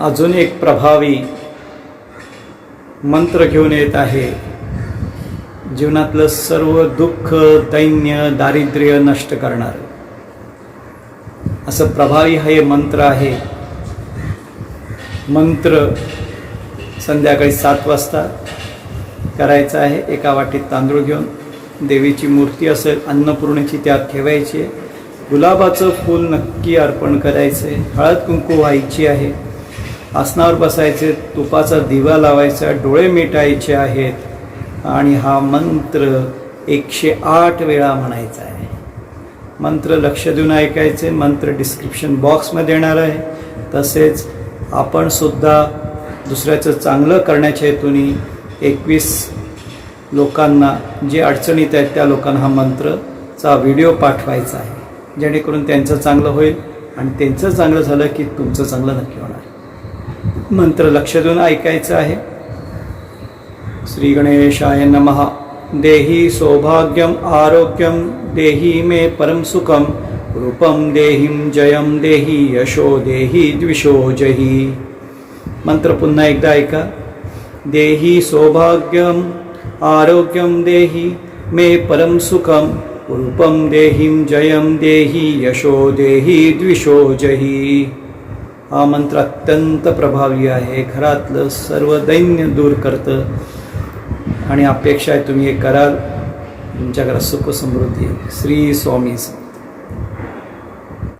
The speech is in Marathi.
अजून एक प्रभावी मंत्र घेऊन येत आहे. जीवनातलं सर्व दुःख दैन्य दारिद्र्य नष्ट करणार. असं प्रभावी हा हे मंत्र आहे. मंत्र संध्याकाळी सात वाजता करायचा आहे. एका वाटीत तांदूळ घेऊन देवीची मूर्ती असेल अन्नपूर्णेची त्यात ठेवायची आहे. गुलाबाचं फूल नक्की अर्पण करायचं आहे हळद कुंकू व्हायची आहे. आसनावर बसायचे तुपाचा दिवा लावायचा डोळे मिटायचे आहेत. आणि हा मंत्र एकशे आठ वेळा म्हणायचा आहे. मंत्र लक्ष देऊन ऐकायचे मंत्र डिस्क्रिप्शन बॉक्समध्ये येणार आहे. तसेच आपण सुद्धा दुसऱ्याचं चांगलं करण्याच्या हेतूने एकवीस लोकांना जे अडचणीत आहेत त्या लोकांना हा मंत्रचा व्हिडिओ पाठवायचा आहे. जेणेकरून त्यांचं चांगलं होईल आणि त्यांचं चांगलं झालं की तुमचं चांगलं नक्की होणार. मंत्र लक्ष देऊन ऐकायचं आहे. श्री गणेशाय नमः. देही सौभाग्यम आरोग्यम देही मे परम सुखम रूपम देहीम जयम देही यशो, देही द्विषो जही. मंत्र पुन्हा एकदा ऐका. देही सौभाग्यम आरोग्यम देही मे परम सुखम रूपम देहीम जयम देही यशो, देही द्विषो जही. हा मंत्र अत्यंत प्रभावी आहे. घरातलं सर्व दैन्य दूर करतं. आणि अपेक्षा आहे तुम्ही हे कराल. तुमच्या घरात सुख समृद्धी श्री स्वामी